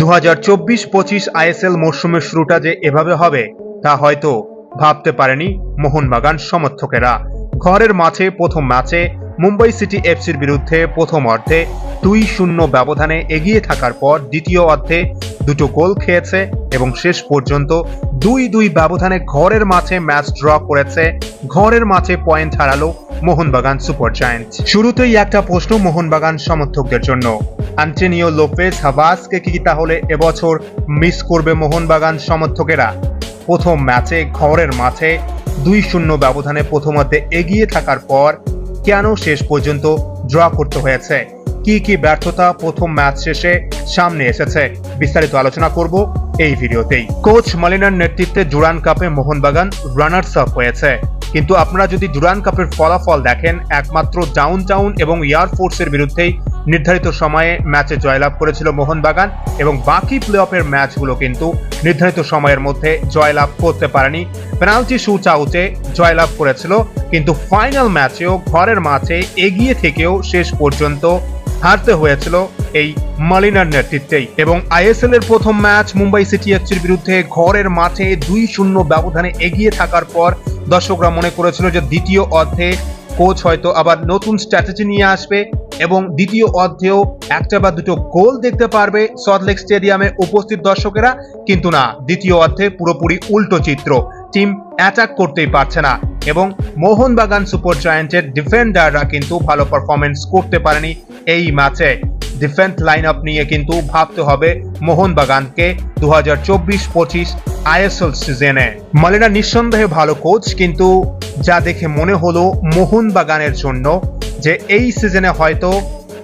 দু হাজার চব্বিশ আইএসএল মরশুমের শুরুটা যে এভাবে হবে, তা হয়তো ভাবতে পারেনি মোহনবাগান সমর্থকেরা। ঘরের প্রথম ম্যাচে মুম্বাই সিটি এফসির বিরুদ্ধে প্রথম অর্ধে দুই শূন্য ব্যবধানে এগিয়ে থাকার পর দ্বিতীয় অর্ধে দুটো গোল খেয়েছে এবং শেষ পর্যন্ত দুই দুই ব্যবধানে ঘরের মাঠে ম্যাচ ড্র করেছে। ঘরের মাঠে পয়েন্ট হারালো মোহনবাগান সুপার জায়ান্ট শুরুতেই একটা প্রশ্ন মোহনবাগান সমর্থকদের জন্য। আন্টেনিও লোপেজ, হাবাসকে কি তাহলে এবছর মিস করবে মোহনবাগান সমর্থকেরা? প্রথম ম্যাচে, ঘরের মাঠে দুই শূন্য ব্যবধানে প্রথমার্ধে এগিয়ে থাকার পর কেন শেষ পর্যন্ত ড্র করতে হয়েছে? কি কি ব্যর্থতা প্রথম ম্যাচ শেষে সামনে এসেছে? বিস্তারিত আলোচনা করব এই ভিডিওতেই। কোচ মালিনার নেতৃত্বে জুরান কাপে মোহনবাগান রানার্স আপ হয়েছে। কিন্তু আপনারা যদি জুরান কাপের ফলাফল দেখেন, একমাত্র ডাউন টাউন এবং এয়ার ফোর্সের বিরুদ্ধেই নির্ধারিত সময়ে ম্যাচে জয়লাভ করেছিল মোহনবাগান এবং বাকি প্লে অফের ম্যাচগুলো কিন্তু নির্ধারিত সময়ের মধ্যে জয়লাভ করতে পারেনি। পেনাল্টি শুট আউটে জয়লাভ করেছিল, কিন্তু ফাইনাল ম্যাচেও ঘরের মাঠে এগিয়ে থেকেও শেষ পর্যন্ত হারতে হয়েছিল এই মালিনার নেতৃত্বেই। এবং আইএসএল এর প্রথম ম্যাচ মুম্বাই সিটি এফসির বিরুদ্ধে ঘরের মাঠে দুই শূন্য ব্যবধানে এগিয়ে থাকার পর দর্শকরা মনে করেছিল যে দ্বিতীয় অর্ধে কোচ হয়তো আবার নতুন স্ট্র্যাটেজি নিয়ে আসবে এবং দ্বিতীয় অর্ধেও একটা বা দুটো গোল দেখতে পারবে সল্টলেক স্টেডিয়ামে উপস্থিত দর্শকেরা। কিন্তু না, দ্বিতীয় অর্ধে পুরোপুরি উল্টো চিত্র। টিম অ্যাটাক করতেই পারছে না এবং মোহনবাগান সুপার জায়ান্টের ডিফেন্ডাররা কিন্তু ভালো পারফরমেন্স করতে পারেনি এই ম্যাচে ডিফেন্স লাইন আপ নিয়ে কিন্তু ভাবতে হবে মোহনবাগানকে দু হাজার চব্বিশ পঁচিশ আইএসএল সিজনে মালিনা নিঃসন্দেহে ভালো কোচ কিন্তু যা দেখে মনে হলো মোহনবাগানের জন্য যে এই সিজনে হয়তো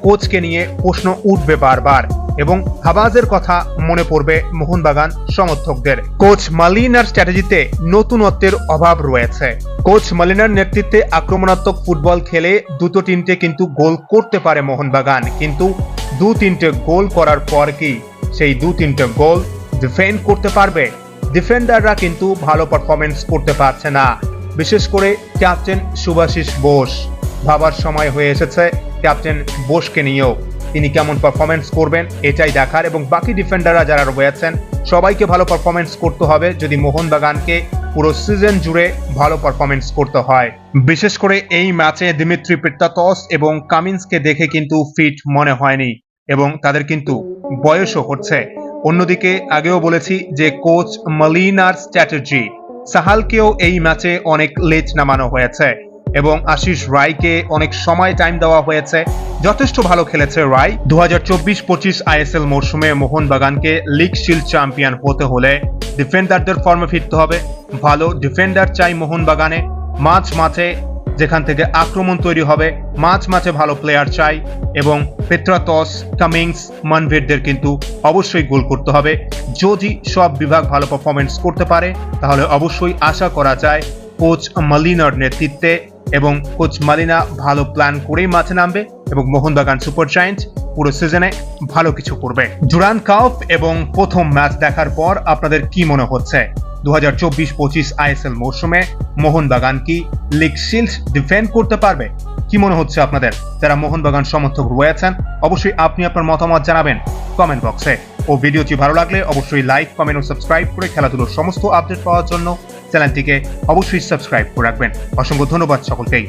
কোচকে নিয়ে প্রশ্ন উঠবে বারবার। এবং হাবাজের কথা মনে পড়বে মোহনবাগান সমর্থকদের। কোচ মালিনার স্ট্র্যাটেজিতে নতুনত্বের অভাব রয়েছে। কোচ মালিনার নেতৃত্বে আক্রমণাত্মক ফুটবল খেলে দুটো তিনটে কিন্তু গোল করতে পারে মোহনবাগান। কিন্তু দু তিনটে গোল করার পর কি সেই দু তিনটে গোল ডিফেন্ড করতে পারবে? ডিফেন্ডাররা কিন্তু ভালো পারফরমেন্স করতে পারছে না। বিশেষ করে ক্যাপ্টেন সুভাশিস বোস। ভাবার সময় হয়ে এসেছে ক্যাপ্টেন বোসকে নিয়েও। তিনি কেমন পারফরমেন্স করবেন, এটাই দেখার এবং বাকি ডিফেন্ডাররা যারা রয়েছেন সবাইকে ভালো পারফরমেন্স করতে হবে যদি মোহনবাগানকে পুরো সিজন জুড়ে ভালো পারফরমেন্স করতে হয়। বিশেষ করে এই ম্যাচে দিমিত্রি পেট্টাতস এবং কামিন্সকে দেখে কিন্তু ফিট মনে হয়নি এবং তাদের কিন্তু বয়সও হচ্ছে। অন্যদিকে আগেও বলেছি যে কোচ মালিনার স্ট্র্যাটেজি সাহালকেও এই ম্যাচে অনেক লেট নামানো হয়েছে। এবং আশিস রায়কে অনেক সময় টাইম দেওয়া হয়েছে। যথেষ্ট ভালো খেলেছে রায়। দু হাজার চব্বিশ পঁচিশ আইএসএল মরশুমে মোহনবাগানকে লিগ শিল্ড চ্যাম্পিয়ন হতে হলে ডিফেন্ডারদের ফর্মে ফিরতে হবে। ভালো ডিফেন্ডার চাই মোহনবাগানে। মাঝ মাঠে যেখান থেকে আক্রমণ তৈরি হবে, মাঝ মাঝে ভালো প্লেয়ার চাই এবং পেট্রাতস কামিংস, মানভেরদের কিন্তু অবশ্যই গোল করতে হবে। যদি সব বিভাগ ভালো পারফরমেন্স করতে পারে, তাহলে অবশ্যই আশা করা যায় কোচ মালিনার নেতৃত্বে এবং কোচ মালিনা ভালো প্ল্যান করেই মাঠে নামবে এবং মোহনবাগান সুপার জায়েন্ট পুরো সিজনে ভালো কিছু করবে। জুরান কাপ এবং প্রথম ম্যাচ দেখার পর আপনাদের কি মনে হচ্ছে? দু হাজার চব্বিশ পঁচিশ আইএসএল মৌসুমে মোহনবাগান কি লিগ শিল্ড ডিফেন্ড করতে পারবে? কি মনে হচ্ছে আপনাদের? যারা মোহনবাগান সমর্থক রয়েছেন অবশ্যই আপনি আপনার মতামত জানাবেন কমেন্ট বক্সে ও ভিডিওটি ভালো লাগলে অবশ্যই লাইক কমেন্ট ও সাবস্ক্রাইব করে খেলাধুলোর সমস্ত আপডেট পাওয়ার জন্য চ্যানেলটিকে অবশ্যই সাবস্ক্রাইব করে রাখবেন। অসংখ্য ধন্যবাদ সকলকেই।